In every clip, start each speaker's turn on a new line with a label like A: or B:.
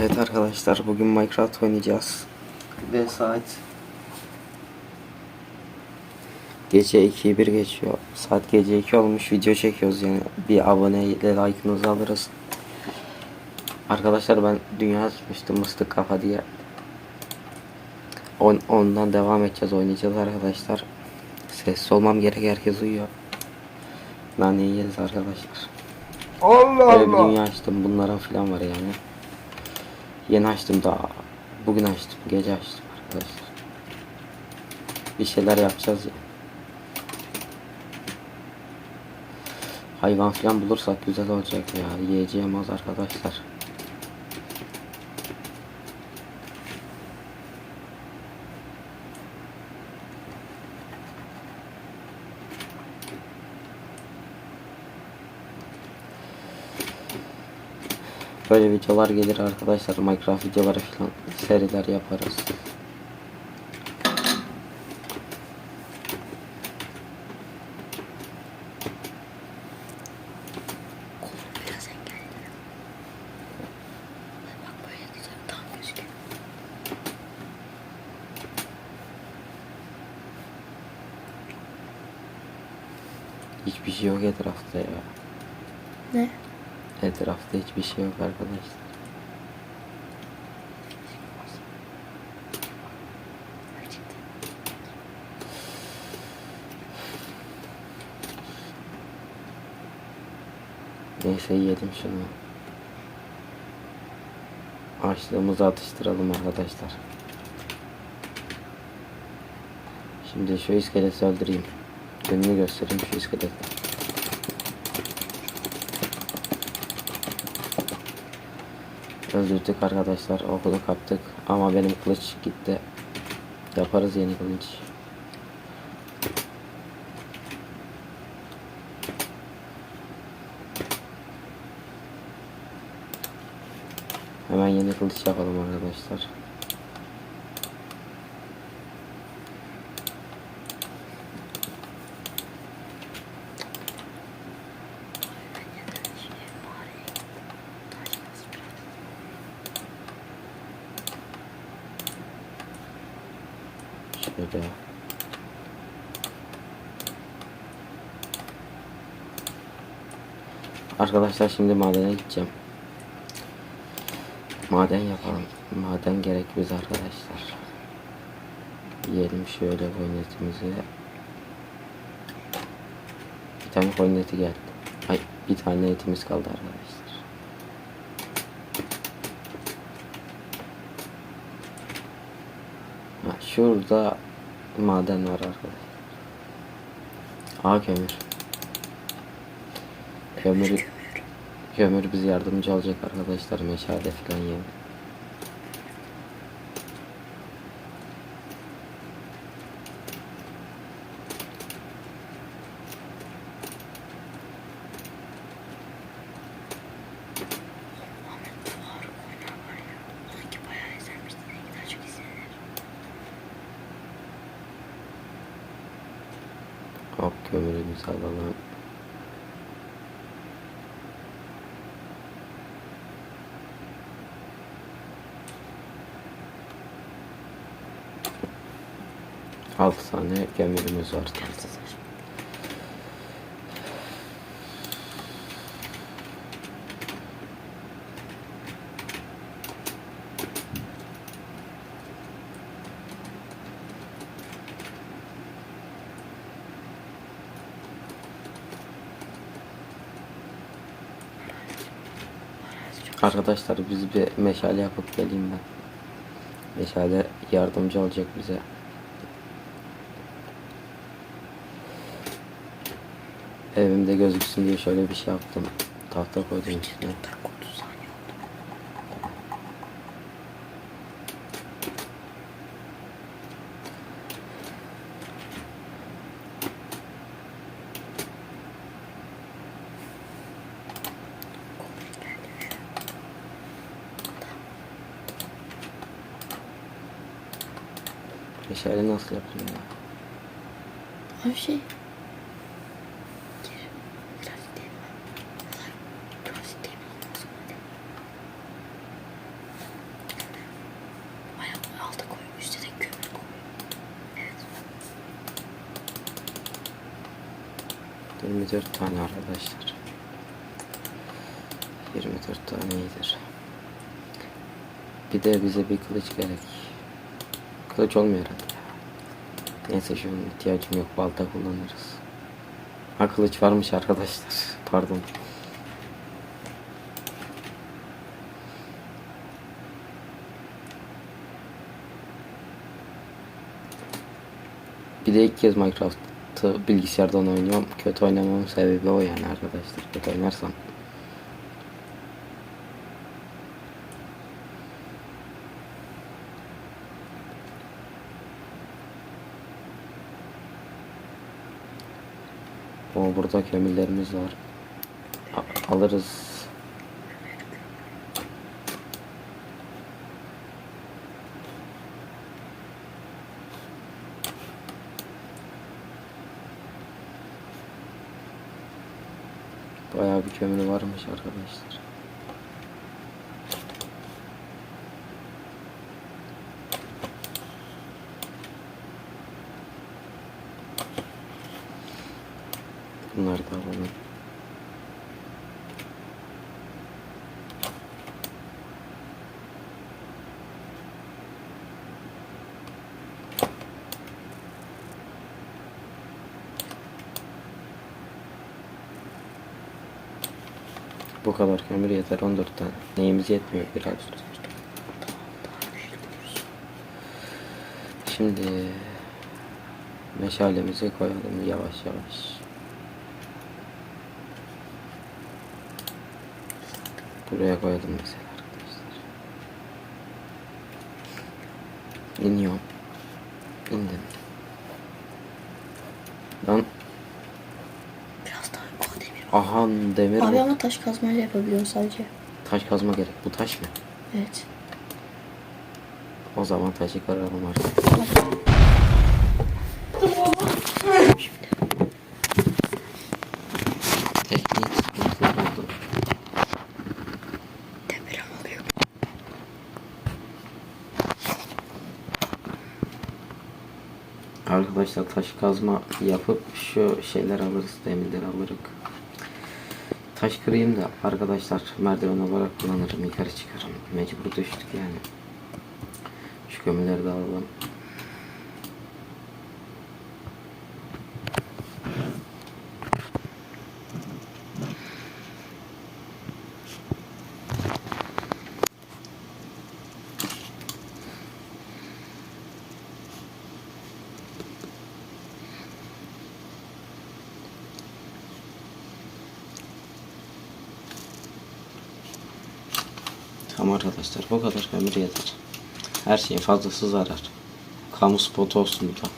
A: Evet arkadaşlar bugün Minecraft oynayacağız. Ve saat Gece 2'yi bir geçiyor. Saat gece 2 olmuş video çekiyoruz yani. Bir aboneyle like'ınızı alırız. Arkadaşlar ben dünya açmıştım mıstık kafa diye. On, ondan devam edeceğiz oynayacağız arkadaşlar. Sessiz olmam gerek herkes uyuyor. Naneyi yeriz arkadaşlar.
B: Allah
A: Böyle bir
B: Allah.
A: dünya açtım. Bunların falan var yani. Yeni açtım daha. Bugün açtım. Gece açtım arkadaşlar. Bir şeyler yapacağız ya. Hayvan falan bulursak güzel olacak ya. Yiyeceğim az arkadaşlar. Böyle videolar gelir arkadaşlar. Minecraft videoları falan seriler yaparız. Hiçbir şey yok etrafta ya.
C: Ne?
A: Etrafta hiçbir şey yok arkadaşlar. Neyse yiyelim şunu. Açlığımızı atıştıralım arkadaşlar. Şimdi şu iskeleti öldüreyim. Önünü göstereyim şu iskeleti. Öldürdük arkadaşlar. Okulu kaptık. Ama benim kılıç gitti. Yaparız yeni kılıç. Hemen yeni kılıç yapalım arkadaşlar. Şöyle. Arkadaşlar şimdi madene gideceğim. Maden yapalım. Maden gerek biz arkadaşlar. Yiyelim şöyle koynetimizi. Bir tane koyneti geldi. Ay bir tane etimiz kaldı arkadaşlar. Ha, şurada maden var arkadaşlar. Aa kömür. Kömür kömür bize yardımcı olacak arkadaşlar meşale falan yani. 6 tane gemimiz var. Arkadaşlar biz bir meşale yapıp geleyim ben. Meşale yardımcı olacak bize. Evimde gözüksün diye şöyle bir şey yaptım. Tahta koydum içine.
C: Tak 30 saniye oldu.
A: Meşale nasıl yapılıyor? ya?
C: Abi şey. Gir. Biraz değil mi? Biraz değil mi? Ondan sonra de.
A: 24 tane arkadaşlar. 24 tane iyidir. Bir de bize bir kılıç gerek. Kılıç olmuyor herhalde. Neyse şu an ihtiyacım yok. Balta kullanırız. Ha kılıç varmış arkadaşlar. Pardon. Bir de ilk kez Minecraft'ı bilgisayardan oynuyorum. Kötü oynamamın sebebi o yani arkadaşlar. Kötü oynarsam. O burada kömürlerimiz var. A- alırız. Bayağı bir kömür varmış arkadaşlar. Bunları da alalım. Bu kadar kömür yeter 14 tane. Neyimiz yetmiyor biraz. Şimdi meşalemizi koyalım yavaş yavaş. Buraya koyalım mesela arkadaşlar. İniyorum. İndim. Lan
C: Biraz daha o demir.
A: Aha demir
C: Abi ama taş kazmayla yapabiliyorsun sadece.
A: Taş kazma gerek. Bu taş mı?
C: Evet.
A: O zaman taşı kıralım artık. Teknik sıkıntılar oldu.
C: Demir alıyor.
A: Arkadaşlar taş kazma yapıp şu şeyler alırız, demirleri alırız. Taş kırayım da arkadaşlar merdiven olarak kullanırım, yukarı çıkarım. Mecbur düştük yani. Şu kömürleri de alalım. Arkadaşlar bu kadar kömür yeter. Her şeyin fazlası zarar. Kamu spotu olsun bu da.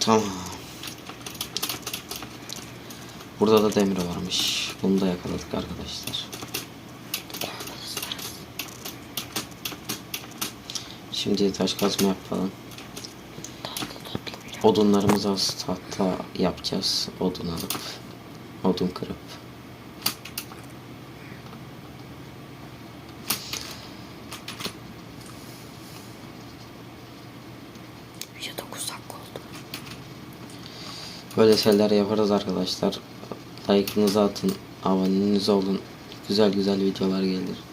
A: Tamam. Burada da demir varmış. Bunu da yakaladık arkadaşlar. Şimdi taş kazma yapalım. Odunlarımızı az tahta yapacağız. Odun alıp, odun kırıp.
C: Ya 9 dakika oldu.
A: Böyle şeyler yaparız arkadaşlar. Like'ınızı atın, aboneniz olun. Güzel güzel videolar gelir.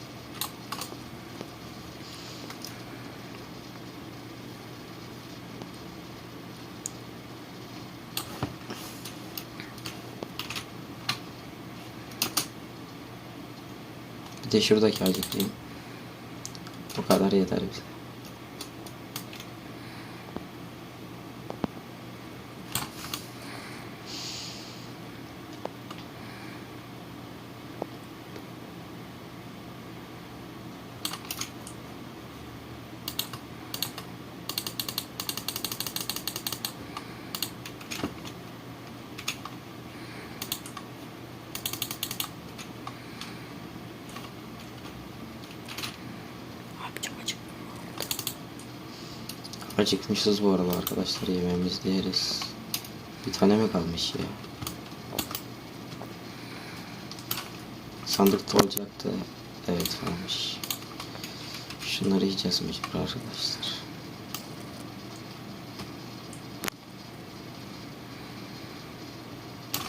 A: Bir de şuradaki acıklayayım. Bu kadar yeter bize. Acıkmışız bu arada arkadaşlar yemeğimizi de yeriz. Bir tane mi kalmış ya? Sandıkta olacaktı. Evet kalmış. Şunları yiyeceğiz mecbur arkadaşlar.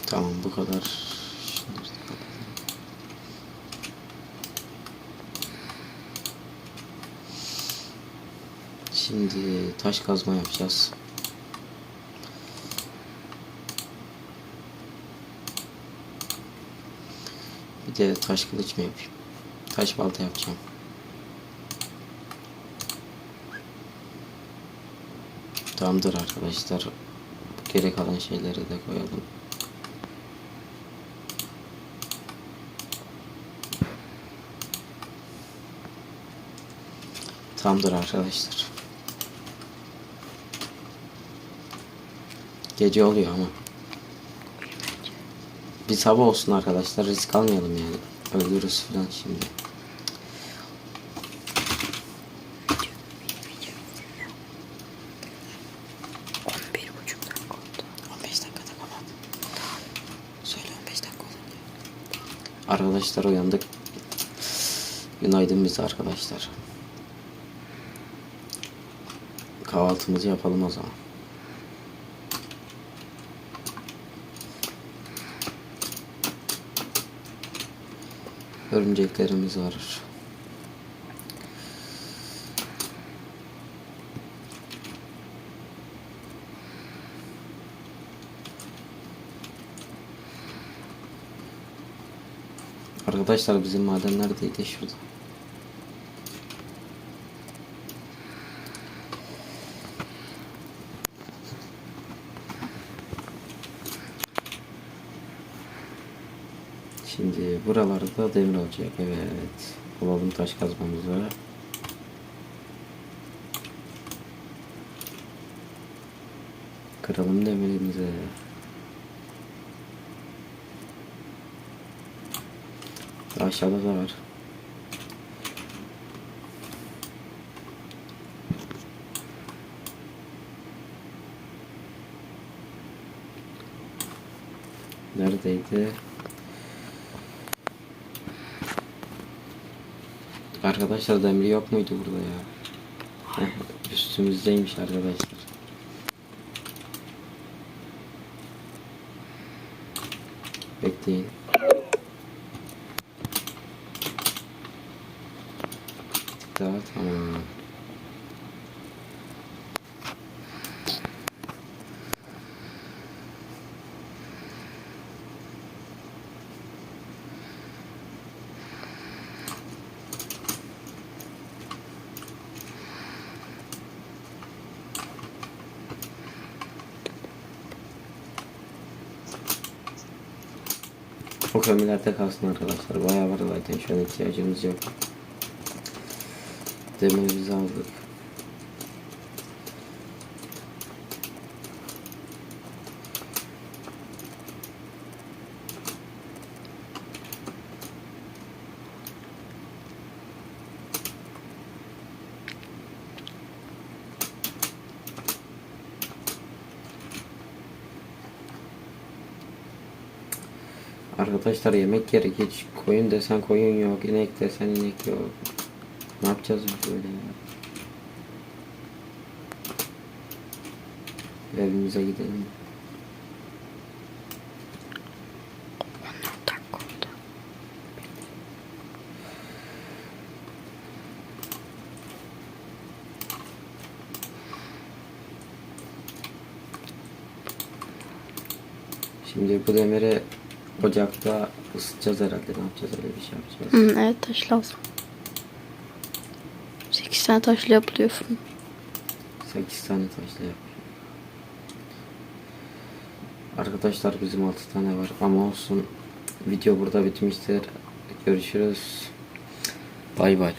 A: Tamam bu kadar. Şimdi taş kazma yapacağız. Bir de taş kılıç mı yapayım? Taş balta yapacağım. Tamamdır arkadaşlar. Geri kalan şeyleri de koyalım. Tamamdır arkadaşlar. Gece oluyor ama. Bir sabah olsun arkadaşlar. Risk almayalım yani. Öldürürüz falan şimdi.
C: On bir buçuk dakika oldu.
A: 15 dakikada kapat. Söyle 15 dakika oldu. Arkadaşlar uyandık. Günaydın bize arkadaşlar. Kahvaltımızı yapalım o zaman. Örümceklerimiz var. Arkadaşlar bizim maden neredeydi? Şurada. Şimdi buralarda demir olacak. Evet. Bulalım taş kazmamızı. Kıralım demirimizi. Aşağıda da var. Neredeydi? Arkadaşlar demir yok muydu burada ya? Üstümüzdeymiş arkadaşlar. Bekleyin. Tamam. O kömürlerde kalsın arkadaşlar. Bayağı var zaten şu an ihtiyacımız yok. Demirimizi aldık. Arkadaşlar yemek gerek hiç koyun desen koyun yok, inek desen inek yok. Ne yapacağız biz böyle ya? Evimize gidelim. Şimdi bu demiri ocakta ısıtacağız herhalde. Ne yapacağız öyle bir şey yapacağız.
C: Hı, evet taş lazım. 8 tane taşla yapılıyor fırın.
A: 8 tane taşla yap. Arkadaşlar bizim 6 tane var ama olsun. Video burada bitmiştir. Görüşürüz. Bay bay.